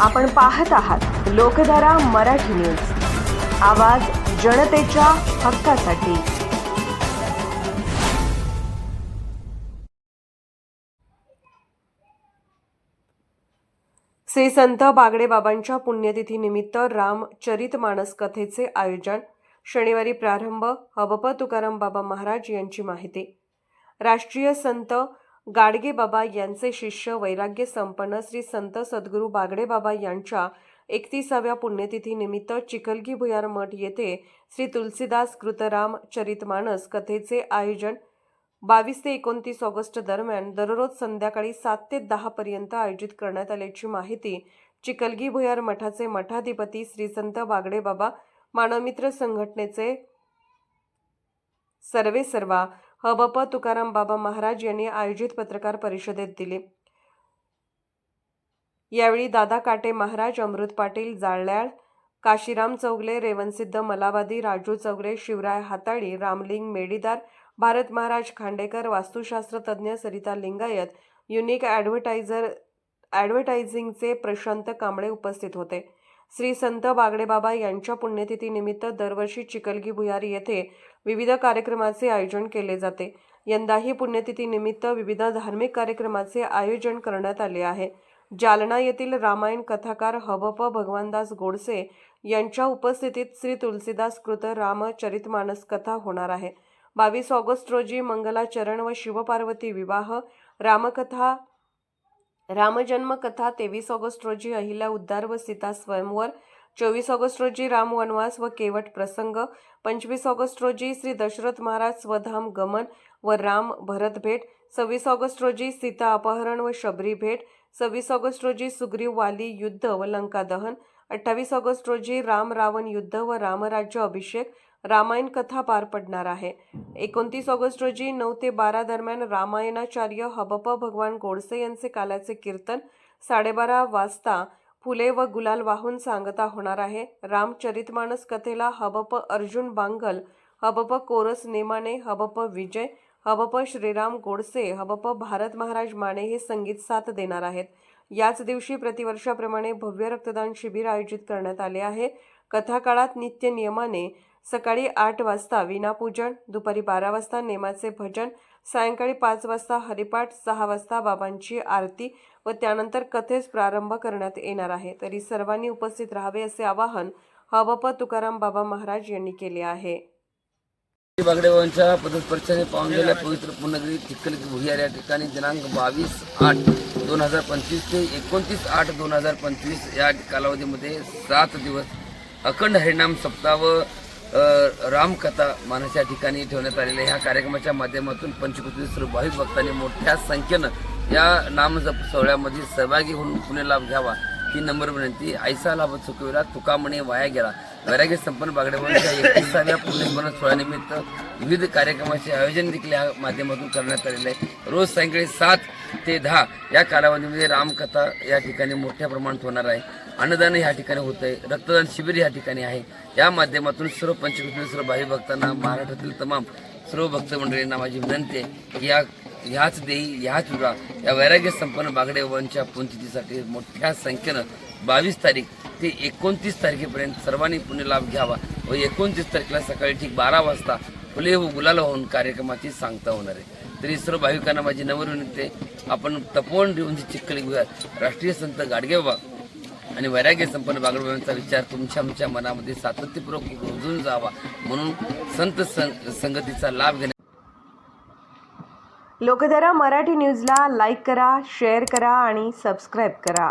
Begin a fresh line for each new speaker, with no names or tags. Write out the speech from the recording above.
आपण पाहत आहात लोकधारा मराठी न्यूज. आवाज जनतेच्या हक्कासाठी. श्री संत बागडे बाबांच्या पुण्यतिथीनिमित्त रामचरित मानस कथेचे आयोजन शनिवारी प्रारंभ हबप तुकाराम बाबा महाराज यांची माहिती. राष्ट्रीय संत गाडगे बाबा यांचे शिष्य वैराग्य संपन्न श्री संत सद्गुरू बागडे बाबा यांच्या एकतीसाव्या पुण्यतिथीनिमित्त चिखलगी भुयार मठ येथे श्री तुलसीदास कृतराम चरितमानस कथेचे आयोजन बावीस ते एकोणतीस ऑगस्ट दरम्यान दररोज संध्याकाळी सात ते दहापर्यंत आयोजित करण्यात आल्याची माहिती चिखलगी भुयार मठाचे मठाधिपती श्री संत बागडे बाबा मानवमित्र संघटनेचे सर्वे सर्वा हबप तुकाराम बाबा महाराज यांनी आयोजित पत्रकार परिषदेत दिली. यावेळी दादा काटे महाराज अमृत पाटील जाळल्याळ काशीराम चौगले रेवनसिद्ध मलावादी राजू चौगले शिवराय हाताळी रामलिंग मेडीदार भारत महाराज खांडेकर वास्तुशास्त्र तज्ज्ञ सरिता लिंगायत युनिक ॲडव्हर्टायझर ॲडव्हर्टायझिंगचे प्रशांत कांबळे उपस्थित होते. श्री संत बागडेबाबा यांच्या पुण्यतिथीनिमित्त दरवर्षी चिकलगी भुयारी येथे विविध कार्यक्रमाचे आयोजन केले जाते. यंदाही पुण्यतिथीनिमित्त विविध धार्मिक कार्यक्रमाचे आयोजन करण्यात आले आहे. जालना येथील रामायण कथाकार हबप भगवानदास गोडसे यांच्या उपस्थितीत श्री तुलसीदास कृत रामचरितमानस कथा होणार आहे. बावीस ऑगस्ट रोजी मंगलाचरण व शिवपार्वती विवाह रामकथा रामजन्मकथा तेवीस ऑगस्ट रोजी अहिल्या उद्धार व सीता स्वयंवर चोवीस ऑगस्ट रोजी राम वनवास व केवट प्रसंग पंचवीस ऑगस्ट रोजी श्री दशरथ महाराज स्वधाम गमन व राम भरत भेट सव्वीस ऑगस्ट रोजी सीता अपहरण व शबरी भेट सव्वीस ऑगस्ट रोजी सुग्रीव वाली युद्ध व लंका दहन अठ्ठावीस ऑगस्ट रोजी राम रावण युद्ध व रामराज्य अभिषेक रामायण कथा पार पडणार आहे. एकोणतीस ऑगस्ट रोजी नऊ ते बारा दरम्यान रामायणाचार्य हबप भगवान गोडसे यांचे काल्याचे कीर्तन साडेबारा वाजता फुले व गुलाल वाहून सांगता होणार आहे. रामचरितमानस कथेला हबप अर्जुन बांगल हबप कोरस नेमाने हबप विजय हबप श्रीराम गोडसे हबप भारत महाराज माने हे संगीत साथ देणार आहेत. याच दिवशी प्रतिवर्षाप्रमाणे भव्य रक्तदान शिबिर आयोजित करण्यात आले आहे. कथाकाळात नित्य नियमाने सकाळी आठ वाजता विनापूजन दुपारी बारा वाजता नेमाचे भजन सायंकाळी पाच वाजता हरिपाठ सहा वाजता बाबांची आरती व त्यानंतर कथेस प्रारंभ करण्यात येणार आहे. तरी सर्वांनी उपस्थित राहावे असे आवाहन हवप तुकाराम बाबा महाराज यांनी केले आहे.
बागडेबाबांच्या पदस्पर्शाने पवित्र पुनगरी चिखल भुयार या ठिकाणी दिनांक बावीस आठ दोन हजार पंचवीस ते एकोणतीस आठ दोन हजार पंचवीस या कालावधीमध्ये सात दिवस अखंड हरिणाम सप्ताह व रामकथा मानाच्या या ठिकाणी ठेवण्यात आलेल्या ह्या कार्यक्रमाच्या माध्यमातून पंचकृती सर्व भाविक भक्तांनी मोठ्या संख्येनं या नामजप सोहळ्यामध्ये सहभागी होऊन पुणे लाभ घ्यावा ही नंबर विनंती. ऐसा लाभ चुकविला तुका म्हणे वाया गेला. वैराग्य संपन्न बागडेवाडीच्या एकविसाव्या पुण्यस्मरण सोहळ्यानिमित्त विविध कार्यक्रमाचे आयोजन देखील या माध्यमातून करण्यात आलेले आहे. रोज सायंकाळी सात ते दहा या कालावधीमध्ये रामकथा या ठिकाणी मोठ्या प्रमाणात होणार आहे. अन्नदान ह्या ठिकाणी होत आहे रक्तदान शिबिर या ठिकाणी आहे. या माध्यमातून सर्व पंचकृष्ण सर्व भावी भक्तांना महाराष्ट्रातील तमाम सर्व भक्त मंडळींना माझी विनंती आहे की या ह्याच देई ह्याच वेळा या वैराग्य संपन्न बागडेबाबांच्या पुण्यतिथीसाठी मोठ्या संख्येनं बावीस तारीख ते एकोणतीस तारखेपर्यंत सर्वांनी पुण्य लाभ घ्यावा व एकोणतीस तारखेला सकाळी ठीक बारा वाजता फुले व गुलाल होऊन कार्यक्रमाची सांगता होणार आहे. तरी सर्व भाविकांना माझी नवर विनंती आपण तपोवन देऊन चिखली घेऊयात. राष्ट्रीय संत गाडगेबाबा आणि वैराग्य संपन्न बागडबाबांचा विचार तुमच्या आमच्या मनामध्ये सातत्यपूर्वक रुजून जावा म्हणून संत संग संगतीचा लाभ घेण्या
लोकधारा मराठी न्यूजला लाईक करा शेअर करा आणि सबस्क्राईब करा.